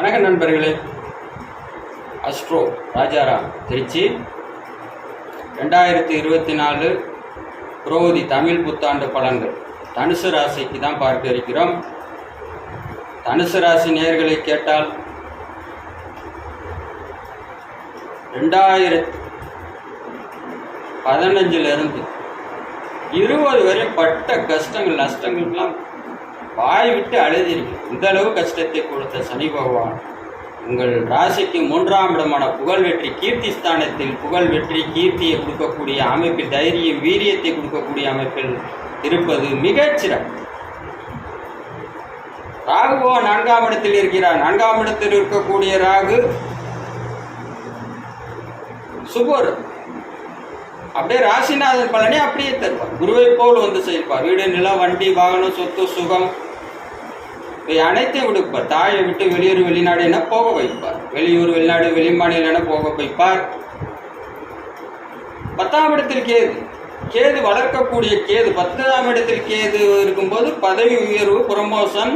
வணக்கம் நண்பர்களே. அஸ்ட்ரோ ராஜாராம் திருச்சி. ரெண்டாயிரத்தி இருபத்தி நாலு புரோதி தமிழ் புத்தாண்டு பலன்கள். தனுசு ராசிக்கு தான் பார்க்க இருக்கிறோம். தனுசு ராசி நேர்களை கேட்டால் ரெண்டாயிரத்தி பதினஞ்சிலிருந்து இருபது வரை பட்ட கஷ்டங்கள் நஷ்டங்கள்லாம் வாய் விட்டு அழுதிருக்கு இந்த அளவு கஷ்டத்தை கொடுத்த சனி பகவான் உங்கள் ராசிக்கு மூன்றாம் இடமான புகழ் வெற்றி கீர்த்தி ஸ்தானத்தில் புகழ் வெற்றி கீர்த்தியை கொடுக்கக்கூடிய அமைப்பில் தைரியம் வீரியத்தை கொடுக்கக்கூடிய அமைப்பில் இருப்பது மிகச்சிறப்பு ராகுவோ நான்காம் இடத்தில் இருக்கிறார். நான்காம் இடத்தில் இருக்கக்கூடிய ராகு சுபர். அப்படியே ராசிநாதன் பலனே அப்படியே தருவார். குருவை போல் வந்து செயல்பார் வீடு நிலம் வண்டி வாகனம் சொத்து சுகம் இவை அனைத்தையும் விடுப்பார் தாயை விட்டு வெளியூர் வெளிநாடு என போக வைப்பார். வெளியூர் வெளிநாடு வெளிமாநிலம் என போக வைப்பார். பத்தாம் இடத்தில் கேது. கேது வளர்க்கக்கூடிய கேது. பத்தாம் இடத்தில் கேது இருக்கும்போது பதவி உயர்வு ப்ரமோஷன்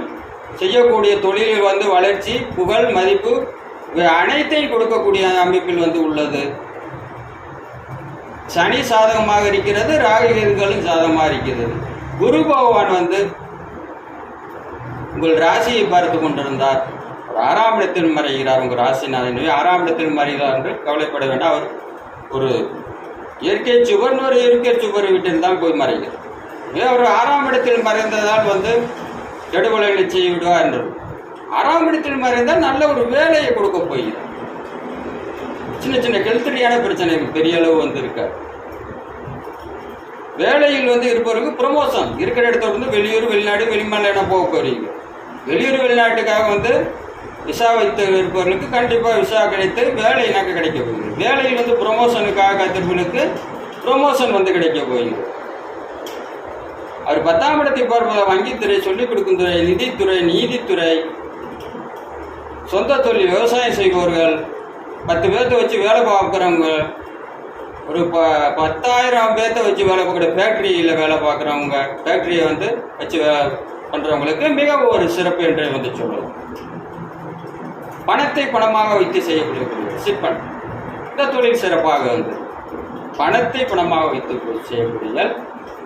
செய்யக்கூடிய தொழிலில் வந்து வளர்ச்சி புகழ் மதிப்பு இவை அனைத்தையும் கொடுக்கக்கூடிய அமைப்பில் வந்து உள்ளது. சனி சாதகமாக இருக்கிறது ராகு கேதுகளும் சாதகமாக இருக்கிறது. குரு பகவான் வந்து உங்கள் ராசியை பார்த்து கொண்டிருந்தார். ஒரு ஆறாம் இடத்தில் மறைகிறார். உங்கள் ராசிநாதன் எனவே ஆறாம் இடத்தில் மறைகிறார் என்று கவலைப்பட வேண்டாம். அவர் ஒரு இயற்கை சுவர் ஒரு இயற்கை சுவர் வீட்டில் தான் போய் மறைகிறார் அவர் ஆறாம் இடத்தில் மறைந்ததால் வந்து கெடுபலைகளை செய்ய விடுவார் என்று. ஆறாம் இடத்தில் மறைந்தால் நல்ல ஒரு வேலையை கொடுக்க போகிறார் சின்ன சின்ன கெழுத்தடியான பிரச்சனை பெரிய அளவு வந்து இருக்காது வேலையில் வந்து இருப்பவருக்கு ப்ரமோஷன் இருக்கிற இடத்துல வந்து வெளியூர் வெளிநாடு வெளிமாநிலம் போக போறீங்க. வெளியூர் வெளிநாட்டுக்காக வந்து விசா வைத்து இருப்பவர்களுக்கு கண்டிப்பாக விசா கிடைத்து வேலை எனக்கு கிடைக்க போகுது வேலையில் வந்து ப்ரொமோஷனுக்காக காத்திருப்பவர்களுக்கு ப்ரொமோஷன் வந்து கிடைக்க போகுது அவர் பத்தாம் இடத்தை பார்ப்பத வங்கித்துறை சொல்லிக் கொடுக்கும் துறை நிதித்துறை நீதித்துறை சொந்த தொழில் விவசாயம் செய்பவர்கள் பத்து பேர்த்த வச்சு வேலை பார்க்குறவங்க ஒரு ப பத்தாயிரம் பேர்த்த வச்சு வேலை பார்க்குற ஃபேக்ட்ரியில் வேலை பார்க்குறவங்க ஃபேக்ட்ரியை வந்து வச்சு என்றவங்களுக்கு பண்ணுறவங்களுக்கு மிக ஒரு சிறப்பு என்று வந்து சொல்லுவோம் பணத்தை பணமாக வைத்து செய்யக்கூடிய சிப்பன். இந்த தொழில் சிறப்பாக வந்து பணத்தை பணமாக வைத்து செய்யக்கூடிய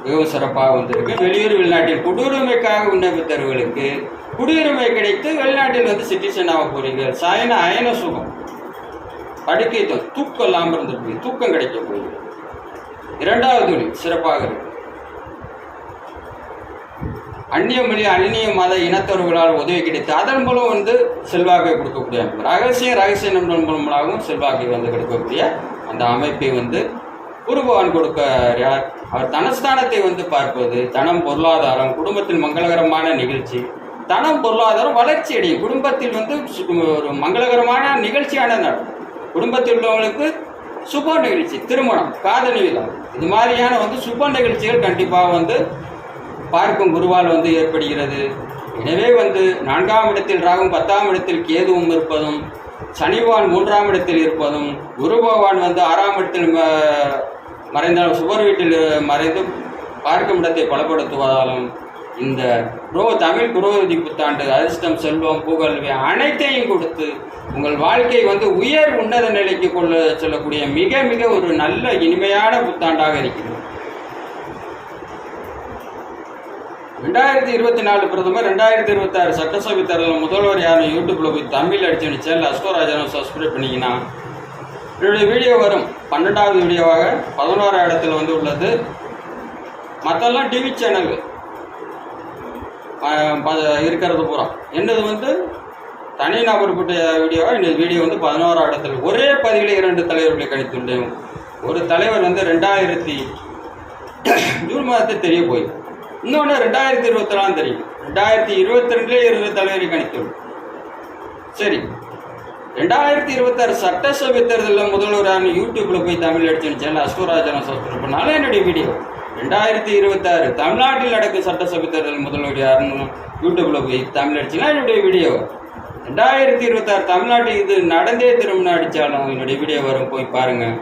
மிகவும் சிறப்பாக வந்திருக்கு. வெளியூர் வெளிநாட்டில் குடியுரிமைக்காக விண்ணப்பித்தவர்களுக்கு குடியுரிமை கிடைத்து வெளிநாட்டில் வந்து சிட்டிசன் ஆக போறீங்க சாயன அயன சுகம். படுக்கை தொ- தூக்கம் இல்லாமல் இருந்திருக்கு தூக்கம் கிடைக்க போகுது இரண்டாவது தொழில் சிறப்பாக இருக்கு. அந்நிய மொழி அந்நிய மத இனத்தவர்களால் உதவி கிடைத்து அதன் மூலம் வந்து செல்வாக்கை கொடுக்கக்கூடிய அமைப்பு ரகசிய ரகசிய நண்பன் மூலமாகவும் செல்வாக்கை வந்து கொடுக்கக்கூடிய அந்த அமைப்பை வந்து குருபவான் கொடுக்க யார் அவர் தனஸ்தானத்தை வந்து பார்ப்பது தனம் பொருளாதாரம் குடும்பத்தில் மங்களகரமான நிகழ்ச்சி தனம் பொருளாதாரம் வளர்ச்சி அடையும் குடும்பத்தில் வந்து ஒரு மங்களகரமான நிகழ்ச்சியான நடக்கும் குடும்பத்தில் உள்ளவங்களுக்கு சுப நிகழ்ச்சி திருமணம் காதணி விழா. இது மாதிரியான வந்து சுப நிகழ்ச்சிகள் கண்டிப்பாக வந்து பார்க்கும் குருவால் வந்து ஏற்படுகிறது. எனவே வந்து நான்காம் இடத்தில் ராகும் பத்தாம் இடத்தில் கேதுவும் இருப்பதும் சனிவான் மூன்றாம் இடத்தில் இருப்பதும் குரு பகவான் வந்து ஆறாம் இடத்தில் ம- மறைந்தாலும் சுவர் வீட்டில் மறைந்து பார்க்கும் இடத்தை பலப்படுத்துவதாலும் இந்த புரோ தமிழ் குரோதி புத்தாண்டு அதிர்ஷ்டம் செல்வம் புகழ்வி அனைத்தையும் கொடுத்து உங்கள் வாழ்க்கை வந்து உயர் உன்னத நிலைக்கு கொள்ள செல்லக்கூடிய மிக மிக ஒரு நல்ல இனிமையான புத்தாண்டாக இருக்கிறது. ரெண்டாயிரத்தி இருபத்தி நாலு பிரதமர் ரெண்டாயிரத்தி இருபத்தாறு சட்டசபை தேர்தலில் முதல்வர் யாரும் யூடியூப்ல போய் தமிழ் அடிச்சு சேனல் அஸ்வராஜனும் சப்ஸ்கிரைப் பண்ணிக்கினா. என்னுடைய வீடியோ வரும். பன்னெண்டாவது வீடியோவாக பதினோரா இடத்துல வந்து உள்ளது. மற்றெல்லாம் டிவி சேனல் இருக்கிறது பூரா. என்னது வந்து? தனி நபர்பட்ட வீடியோவாக இந்த வீடியோ வந்து பதினோரா இடத்துல. ஒரே பதிவில் இரண்டு தலைவர்களை கணித்துள்ளேன். ஒரு தலைவர் வந்து ரெண்டாயிரத்தி ஜூன் மாதத்தை தெரிய போய். இன்னொன்று ரெண்டாயிரத்தி இருபத்தி நாலாம் தெரியும் ரெண்டாயிரத்தி இருபத்தி ரெண்டுலேயே இருந்த தலைவரை கணித்தோம். சரி. ரெண்டாயிரத்தி இருபத்தாறு சட்டசபை தேர்தலில் முதல்வரான யூடியூப்ல போய் தமிழ் அடிச்சுன்னு சேனல் அஸ்வராஜன சப்ஸ்கிரைப் பண்ணாலும் என்னுடைய வீடியோ ரெண்டாயிரத்தி இருபத்தாறு தமிழ்நாட்டில் நடக்கும் சட்டசபை தேர்தல் முதல்வர் யாருன்னு யூடியூப்ல போய் தமிழ் அடிச்சுன்னா என்னுடைய வீடியோ ரெண்டாயிரத்தி இருபத்தாறு தமிழ்நாட்டில் இது நடந்தே திரும்ப அடித்தாலும் என்னுடைய வீடியோ வரும். போய் பாருங்கள்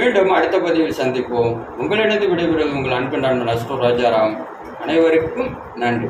மீண்டும் அடுத்த பதிவில் சந்திப்போம். உங்களிடத்து விடைபெறுவது உங்கள் அன்பு நண்பன் அஸ்டோ ராஜாராம். அனைவருக்கும் நன்றி.